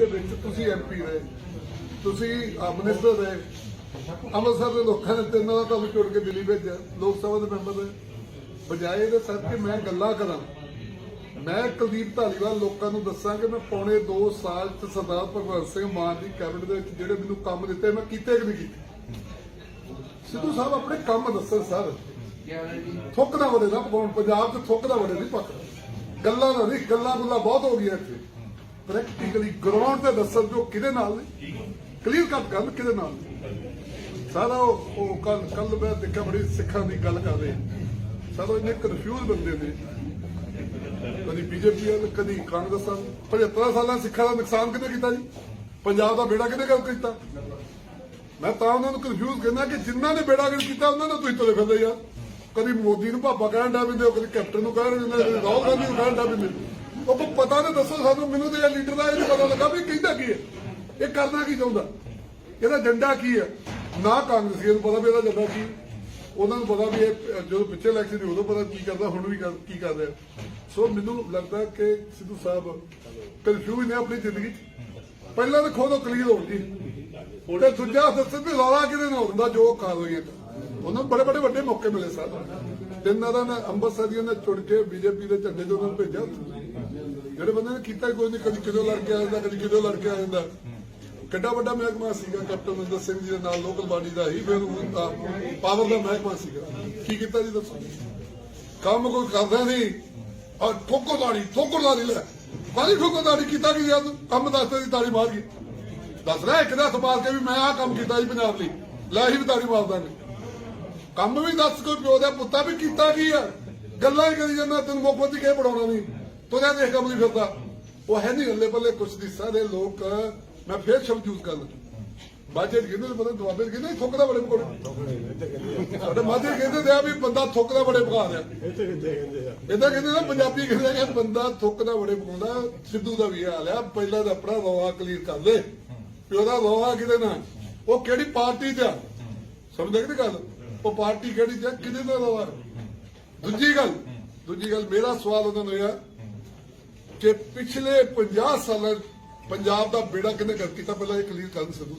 ਦੇ ਵਿੱਚ ਤੁਸੀਂ ਐਮਪੀ ਰਹੇ। ਤੁਸੀਂ ਮਿਨਿਸਟਰ ਰਹੇ। ਅੰਮ੍ਰਿਤਸਰ ਦੇ ਲੋਕਾਂ ਨੇ ਤਿੰਨਾਂ ਦਾ ਤੁਹਾਨੂੰ ਚੁਣ ਕੇ ਦਿੱਲੀ ਭੇਜਿਆ। ਲੋਕ ਸਭਾ ਦੇ ਮੈਂਬਰ ਰਹੇ ਬਜਾਏ ਇਹਦੇ ਸਰ ਕਿ ਮੈਂ ਗੱਲਾਂ ਕਰਾਂ। ਮੈਂ ਕੁਲਦੀਪ ਧਾਲੀਵਾਲ ਲੋਕਾਂ ਨੂੰ ਦੱਸਾਂ ਕਿ ਮੈਂ ਪੌਣੇ 2 ਸਾਲ ਚ ਸਰਦਾਰ ਭਗਵੰਤ ਸਿੰਘ ਮਾਨ ਦੀ ਕੈਬਨਿਟ ਦੇ ਵਿੱਚ ਜਿਹੜੇ ਮੈਨੂੰ ਕੰਮ ਦਿੱਤੇ, ਮੈਂ ਕੀਤੇ ਕਿ ਨਹੀਂ ਕੀਤੇ? ਸਿੱਧੂ ਸਾਹਿਬ ਆਪਣੇ ਕੰਮ ਦੱਸਣ ਸਰ। ਥੁੱਕ ਦਾ ਵੜੇ ਨਾ ਪੰਜਾਬ 'ਚ ਥੁੱਕ ਦਾ ਵੜੇ ਨਹੀਂ ਪੱਕ ਗੱਲਾਂ ਦਾ ਨਹੀਂ, ਗੱਲਾਂ ਗੁੱਲਾਂ ਬਹੁਤ ਹੋ ਗਈਆਂ ਇੱਥੇ। ਪ੍ਰੈਕਟੀਕਲੀ ਗਰਾਊਂਡ ਤੇ ਦੱਸਣ ਜੋ ਕਿਹਦੇ ਨਾਲ ਨੇ? ਕਲੀਅਰ ਕੱਟ ਗੱਲ ਕਿਹਦੇ ਨਾਲ ਸਾਰਾ ਉਹ ਕੱਲ ਕੱਲ ਮੈਂ ਦੇਖਿਆ ਬੜੀ ਸਿੱਖਾਂ ਦੀ ਗੱਲ ਕਰਦੇ ਸਾਰਾ ਇੰਨੇ ਕਨਫਿਊਜ਼ ਬੰਦੇ ਨੇ। ਕਦੀ ਬੀਜੇਪੀ ਵਾਲ ਕਦੀ ਕਾਂਗਰਸ ਵਾਲ। 75 ਸਾਲਾਂ ਸਿੱਖਾਂ ਦਾ ਨੁਕਸਾਨ ਕਿਹਨੇ ਕੀਤਾ ਜੀ? ਪੰਜਾਬ ਦਾ ਬੇੜਾ ਕਿਹਨੇ ਗੱਲ ਕੀਤਾ? ਮੈਂ ਤਾਂ ਉਹਨਾਂ ਨੂੰ ਕਨਫਿਊਜ਼ ਕਰਨਾ ਕਿ ਜਿਨ੍ਹਾਂ ਨੇ ਬੇੜਾ ਗਰਕ ਕੀਤਾ ਉਹਨਾਂ ਨੂੰ ਤੁਸੀਂ ਤੁਲੇ ਫਿਰਦੇ ਯਾਰ। ਕਦੀ ਮੋਦੀ ਨੂੰ ਭਾਪਾ ਕਹਿਣ ਦਾ ਬਿੰਦੇ ਕਦੀ ਕੈਪਟਨ ਨੂੰ ਕਹਿਣ ਦਿੰਦੇ ਕਦੀ ਰਾਹੁਲ ਗਾਂਧੀ ਨੂੰ ਕਹਿਣ ਦਾ ਬਿੰਦੇ ਉਹ ਕੋਈ ਪਤਾ ਨਹੀਂ ਦੱਸੋ ਸਾਨੂੰ ਮੈਨੂੰ ਤੇ ਇਹ ਲੀਡਰ ਦਾ ਇਹ ਨਹੀਂ ਪਤਾ ਲੱਗਾ ਵੀ ਕਹਿੰਦਾ ਕੀ ਹੈ। ਇਹ ਕਰਨਾ ਕੀ ਚਾਹੁੰਦਾ? ਇਹਦਾ ਏਜੰਡਾ ਕੀ ਹੈ? ਨਾ ਕਾਂਗਰਸੀਆਂ ਨੂੰ ਪਤਾ ਵੀ ਇਹਦਾ ਏਜੰਡਾ ਕੀ। ਹੈ। ਉਹਨਾਂ ਨੂੰ ਪਤਾ ਵੀ ਇਹ ਅਹ, ਜਦੋਂ ਪਿੱਛੇ ਇਲੈਕਸ਼ਨ ਸੀ ਉਦੋਂ ਪਤਾ ਕੀ ਕਰਦਾ ਹੁਣ ਵੀ ਕਰ- ਕੀ ਕਰ ਰਿਹਾ। ਸੋ ਮੈਨੂੰ ਲੱਗਦਾ ਕਿ ਸਿੱਧੂ ਸਾਹਿਬ ਕਨਫਿਊਜ਼ ਨੇ ਆਪਣੀ ਜ਼ਿੰਦਗੀ 'ਚ। ਪਹਿਲਾਂ ਤਾਂ ਖੁਦ ਉਹ ਕਲੀਅਰ ਹੋਣ ਜੀ ਤੇ ਦੂਜਾ ਦੱਸਣ ਵੀ ਲਾਲਾ ਕਿਹਦੇ ਨਾਲ ਹੁੰਦਾ ਜੋ ਕਾਰਵਾਈਆਂ ਉਹਨਾਂ ਨੂੰ ਬੜੇ ਬੜੇ ਵੱਡੇ ਮੌਕੇ ਮਿਲੇ ਸਰ। ਤਿੰਨਾਂ ਦਾ ਨਾ ਅੰਮ੍ਰਿਤਸਰ ਦੀਆਂ ਨੇ ਚੁਣ ਕੇ ਬੀਜੇਪੀ ਦੇ ਝੰਡੇ ਤੋਂ ਉਹਨਾਂ ਨੂੰ ਭੇਜਿਆ। ਜਿਹੜੇ ਬੰਦੇ ਨੇ ਕੀਤਾ ਕੋਈ ਨਹੀਂ, ਕਦੀ ਕਿਦੋਂ ਲੜ ਕੇ ਆ ਜਾਂਦਾ, ਕਦੀ ਕਿਦੋਂ ਲੜ ਕੇ ਆ ਜਾਂਦਾ। ਕਿੱਡਾ ਵੱਡਾ ਮਹਿਕਮਾ ਸੀਗਾ ਕੈਪਟਨ ਅਮਰਿੰਦਰ ਸਿੰਘ ਜੀ ਦੇ ਨਾਲ, ਲੋਕਲ ਬਾਡੀ ਦਾ ਹੀ, ਫਿਰ ਪਾਵਰ ਦਾ ਮਹਿਕਮਾ ਸੀਗਾ। ਕੀ ਕੀਤਾ ਜੀ ਦੱਸੋ? ਕੰਮ ਕੋਈ ਕਰਦਾ ਨਹੀਂ। ਔਰ ਠੋਕੋ ਦਾੜੀ ਠੋਕੋ ਦਾੜੀ ਲੈ। ਕਾਹਦੀ ਠੋਕੋ ਦਾੜੀ ਕੀਤਾ ਕੀ ਯਾਰ? ਕੰਮ ਦੱਸਦੇ ਦੀ ਤਾੜੀ ਮਾਰ ਗਈ। ਦੱਸ ਰਿਹਾ ਇੱਕ ਦਾ ਹੱਥ ਮਾਰ ਕੇ ਵੀ ਮੈਂ ਆਹ ਕੰਮ ਕੀਤਾ ਜੀ ਪੰਜਾਬ ਲਈ। ਲੈ ਹੀ ਵੀ ਤਾੜੀ ਮਾਰਦਾ ਨੇ ਕੰਮ ਵੀ ਦੱਸ ਕੋਈ ਪਿਓ ਦਾ ਪੁੱਤਾ ਵੀ ਕੀਤਾ ਕੀ ਆ? ਗੱਲਾਂ ਹੀ ਕਰੀ ਜਾਂਦਾ, ਤੈਨੂੰ ਮੁੱਖ ਮੰਤਰੀ ਕਿਹ ਪੜਾਉਣਾ ਨਹੀਂ? ਤੁਰਿਆ ਦੇਖ ਕੰਮ ਨਹੀਂ ਫਿਰਦਾ। ਉਹ ਹੈ ਨਹੀਂ ਹੱਲੇ ਪੱਲੇ ਕੁਛ ਨਹੀਂ, ਸਾਰੇ ਲੋਕ, ਮੈਂ ਫੇਰ ਸ਼ਬਦ ਯੂਜ਼ ਕਰਨਾ ਬਾਜੇ ਕਹਿੰਦੇ ਪਤਾ ਦੁਆਬੇ 'ਚ ਥੁੱਕਦਾ ਬੜੇ ਪਕੌੜੇ ਸਾਡੇ ਮਾਝੇ ਕਹਿੰਦੇ ਤੇ ਆ ਵੀ ਬੰਦਾ ਥੁੱਕਦਾ ਬੜੇ ਪਕਾ ਰਿਹਾ। ਇਦਾਂ ਕਹਿੰਦੇ ਨਾ, ਪੰਜਾਬੀ ਕਹਿੰਦੇ ਆ ਕਿ ਬੰਦਾ ਥੁੱਕਦਾ ਬੜੇ ਪਕਾਉਂਦਾ ਸਿੱਧੂ ਦਾ ਵੀ ਇਹ ਹਾਲ ਆ, ਪਹਿਲਾਂ ਤਾਂ ਆਪਣਾ ਰੌਲਾ ਕਲੀਅਰ ਕਰ ਲੈ ਪਿਓ ਦਾ ਰੌਲਾ ਕਿਹਦੇ ਨਾਲ ਉਹ ਕਿਹੜੀ ਪਾਰਟੀ 'ਚ ਆ? ਸਮਝਦੇ ਕਿ ਗੱਲ? ਉਹ ਪਾਰਟੀ ਕਿਹੜੀ 'ਚ ਕਿਹਦੇ ਨਾਲ ਰੌਲਾ ਦੂਜੀ ਗੱਲ ਦੂਜੀ ਗੱਲ, ਮੇਰਾ ਸਵਾਲ ਉਹਨਾਂ ਨੂੰ ਇਹ ਕਿ ਪਿਛਲੇ 50 ਸਾਲਾਂ 'ਚ ਪੰਜਾਬ ਦਾ ਬੇੜਾ ਕਿਹਨੇ ਕਰ ਕੀਤਾ? ਪਹਿਲਾਂ ਇਹ ਕਲੀਅਰ ਕਰਨ ਸਿੱਧੂ